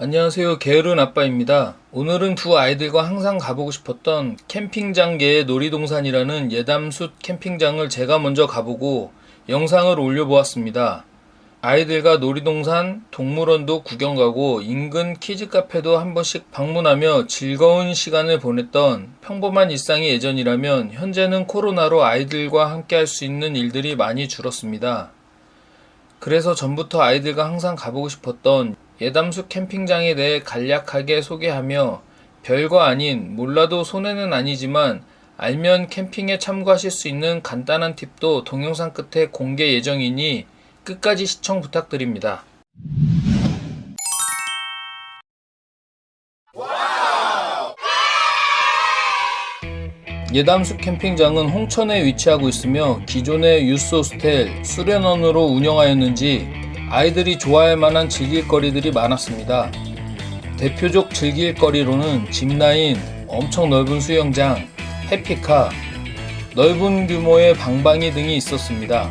안녕하세요. 게으른 아빠입니다. 오늘은 두 아이들과 항상 가보고 싶었던 캠핑장계의 놀이동산이라는 예담숲 캠핑장을 제가 먼저 가보고 영상을 올려보았습니다. 아이들과 놀이동산, 동물원도 구경 가고 인근 키즈 카페도 한 번씩 방문하며 즐거운 시간을 보냈던 평범한 일상이 예전이라면 현재는 코로나로 아이들과 함께 할 수 있는 일들이 많이 줄었습니다. 그래서 전부터 아이들과 항상 가보고 싶었던 예담숲 캠핑장에 대해 간략하게 소개하며 별거 아닌 몰라도 손해는 아니지만 알면 캠핑에 참고하실 수 있는 간단한 팁도 동영상 끝에 공개 예정이니 끝까지 시청 부탁드립니다. 예담숲 캠핑장은 홍천에 위치하고 있으며 기존의 유스 호스텔, 수련원으로 운영하였는지 아이들이 좋아할 만한 즐길거리들이 많았습니다. 대표적 즐길거리로는 짚라인, 엄청 넓은 수영장, 해피카, 넓은 규모의 방방이 등이 있었습니다.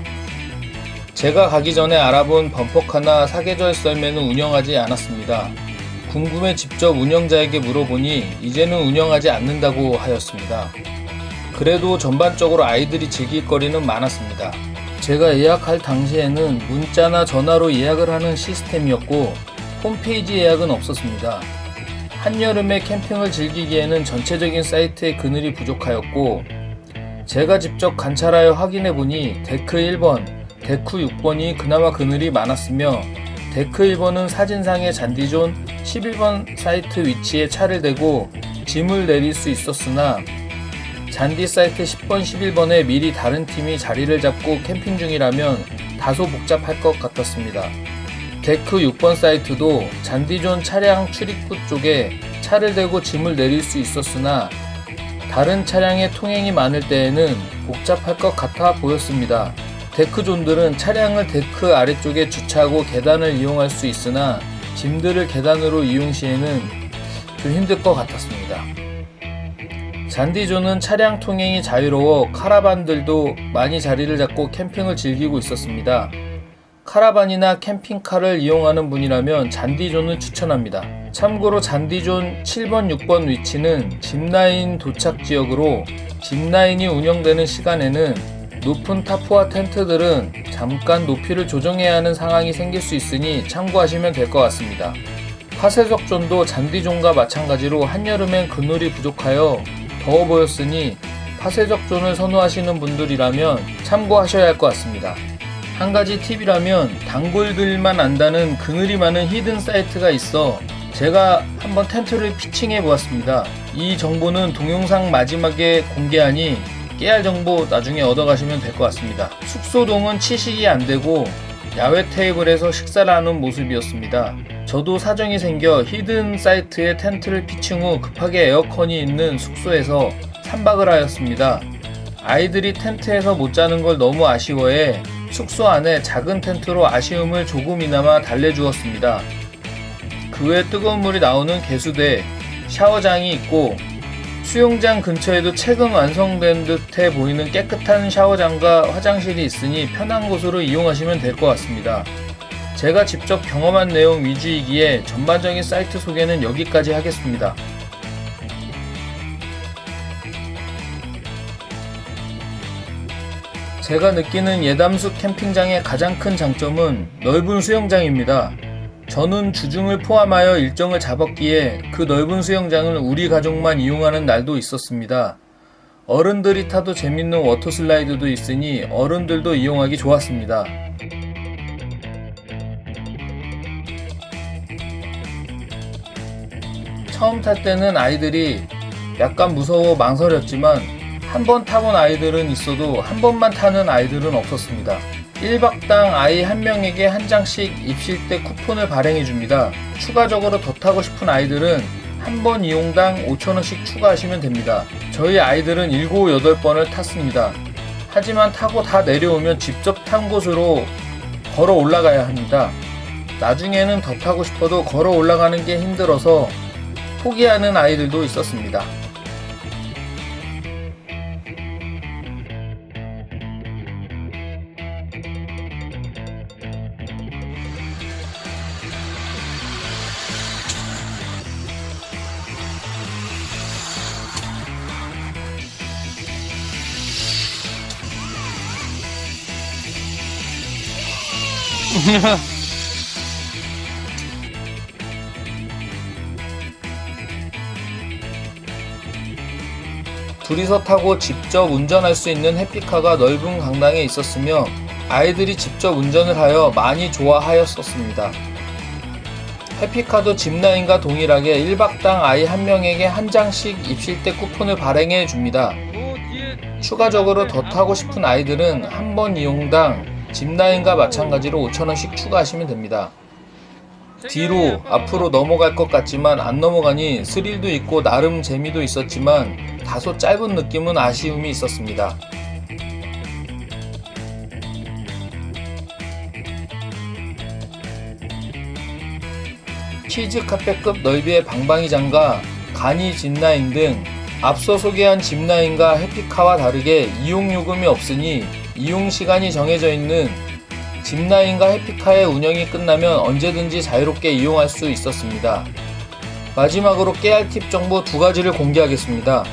제가 가기 전에 알아본 범퍼카나 사계절 썰매는 운영하지 않았습니다. 궁금해 직접 운영자에게 물어보니 이제는 운영하지 않는다고 하였습니다. 그래도 전반적으로 아이들이 즐길 거리는 많았습니다. 제가 예약할 당시에는 문자나 전화로 예약을 하는 시스템이었고 홈페이지 예약은 없었습니다. 한여름에 캠핑을 즐기기에는 전체적인 사이트의 그늘이 부족하였고 제가 직접 관찰하여 확인해 보니 데크 1번, 데크 6번이 그나마 그늘이 많았으며 데크 1번은 사진상의 잔디존 11번 사이트 위치에 차를 대고 짐을 내릴 수 있었으나 잔디 사이트 10번, 11번에 미리 다른 팀이 자리를 잡고 캠핑 중이라면 다소 복잡할 것 같았습니다. 데크 6번 사이트도 잔디존 차량 출입구 쪽에 차를 대고 짐을 내릴 수 있었으나 다른 차량의 통행이 많을 때에는 복잡할 것 같아 보였습니다. 데크존들은 차량을 데크 아래쪽에 주차하고 계단을 이용할 수 있으나 짐들을 계단으로 이용 시에는 좀 힘들 것 같았습니다. 잔디존은 차량 통행이 자유로워 카라반들도 많이 자리를 잡고 캠핑을 즐기고 있었습니다. 카라반이나 캠핑카를 이용하는 분이라면 잔디존을 추천합니다. 참고로 잔디존 7번, 6번 위치는 짚라인 도착 지역으로 짚라인이 운영되는 시간에는 높은 타프와 텐트들은 잠깐 높이를 조정해야 하는 상황이 생길 수 있으니 참고하시면 될 것 같습니다. 파쇄석존도 잔디존과 마찬가지로 한여름엔 그늘이 부족하여 더워 보였으니 파쇄적존을 선호하시는 분들이라면 참고하셔야 할 것 같습니다. 한 가지 팁이라면 단골들만 안다는 그늘이 많은 히든 사이트가 있어 제가 한번 텐트를 피칭해 보았습니다. 이 정보는 동영상 마지막에 공개하니 깨알 정보 나중에 얻어가시면 될 것 같습니다. 숙소동은 치식이 안 되고 야외 테이블에서 식사를 하는 모습이었습니다. 저도 사정이 생겨 히든 사이트에 텐트를 피칭 후 급하게 에어컨이 있는 숙소에서 3박을 하였습니다. 아이들이 텐트에서 못 자는 걸 너무 아쉬워해 숙소 안에 작은 텐트로 아쉬움을 조금이나마 달래주었습니다. 그 외 뜨거운 물이 나오는 개수대, 샤워장이 있고 수영장 근처에도 최근 완성된 듯해 보이는 깨끗한 샤워장과 화장실이 있으니 편한 곳으로 이용하시면 될 것 같습니다. 제가 직접 경험한 내용 위주이기에 전반적인 사이트 소개는 여기까지 하겠습니다. 제가 느끼는 예담숲 캠핑장의 가장 큰 장점은 넓은 수영장입니다. 저는 주중을 포함하여 일정을 잡았기에 그 넓은 수영장을 우리 가족만 이용하는 날도 있었습니다. 어른들이 타도 재밌는 워터슬라이드도 있으니 어른들도 이용하기 좋았습니다. 처음 탈 때는 아이들이 약간 무서워 망설였지만 한 번 타본 아이들은 있어도 한 번만 타는 아이들은 없었습니다. 1박당 아이 한 명에게 한 장씩 입실 때 쿠폰을 발행해 줍니다. 추가적으로 더 타고 싶은 아이들은 한 번 이용당 5천원씩 추가하시면 됩니다. 저희 아이들은 7, 8번을 탔습니다. 하지만 타고 다 내려오면 직접 탄 곳으로 걸어 올라가야 합니다. 나중에는 더 타고 싶어도 걸어 올라가는 게 힘들어서 포기하는 아이들도 있었습니다. 둘이서 타고 직접 운전할 수 있는 해피카가 넓은 강당에 있었으며 아이들이 직접 운전을 하여 많이 좋아하였었습니다. 해피카도 짚라인과 동일하게 1박당 아이 한 명에게 한 장씩 입실대 쿠폰을 발행해 줍니다. 추가적으로 더 타고 싶은 아이들은 한 번 이용당 짚라인과 마찬가지로 5,000원씩 추가하시면 됩니다. 뒤로 앞으로 넘어갈 것 같지만 안 넘어가니 스릴도 있고 나름 재미도 있었지만 다소 짧은 느낌은 아쉬움이 있었습니다. 키즈 카페급 넓이의 방방이장과 간이 짚라인 등 앞서 소개한 짚라인과 해피카와 다르게 이용 요금이 없으니 이용 시간이 정해져 있는 짚라인과 해피카의 운영이 끝나면 언제든지 자유롭게 이용할 수 있었습니다. 마지막으로 깨알 팁 정보 두 가지를 공개하겠습니다.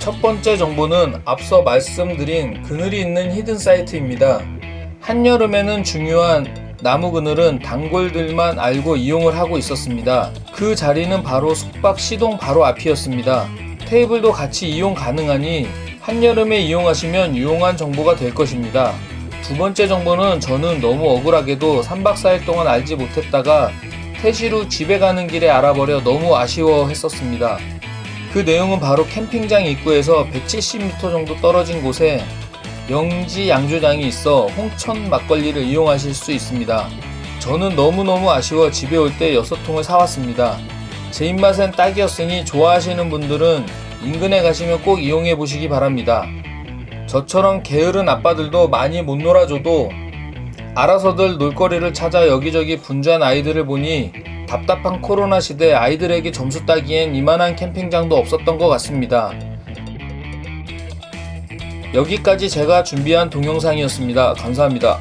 첫 번째 정보는 앞서 말씀드린 그늘이 있는 히든 사이트입니다. 한여름에는 중요한 나무 그늘은 단골들만 알고 이용을 하고 있었습니다. 그 자리는 바로 숙박 시동 바로 앞이었습니다. 테이블도 같이 이용 가능하니 한여름에 이용하시면 유용한 정보가 될 것입니다. 두 번째 정보는 저는 너무 억울하게도 3박 4일 동안 알지 못했다가 후 집에 가는 길에 알아버려 너무 아쉬워 했었습니다. 그 내용은 바로 캠핑장 입구에서 170m 정도 떨어진 곳에 영지 양조장이 있어 홍천 막걸리를 이용하실 수 있습니다. 저는 너무너무 아쉬워 집에 올 때 6통을 사왔습니다. 제 입맛엔 딱이었으니 좋아하시는 분들은 인근에 가시면 꼭 이용해 보시기 바랍니다. 저처럼 게으른 아빠들도 많이 못 놀아줘도 알아서들 놀거리를 찾아 여기저기 분주한 아이들을 보니 답답한 코로나 시대 아이들에게 점수 따기엔 이만한 캠핑장도 없었던 것 같습니다. 여기까지 제가 준비한 동영상이었습니다. 감사합니다.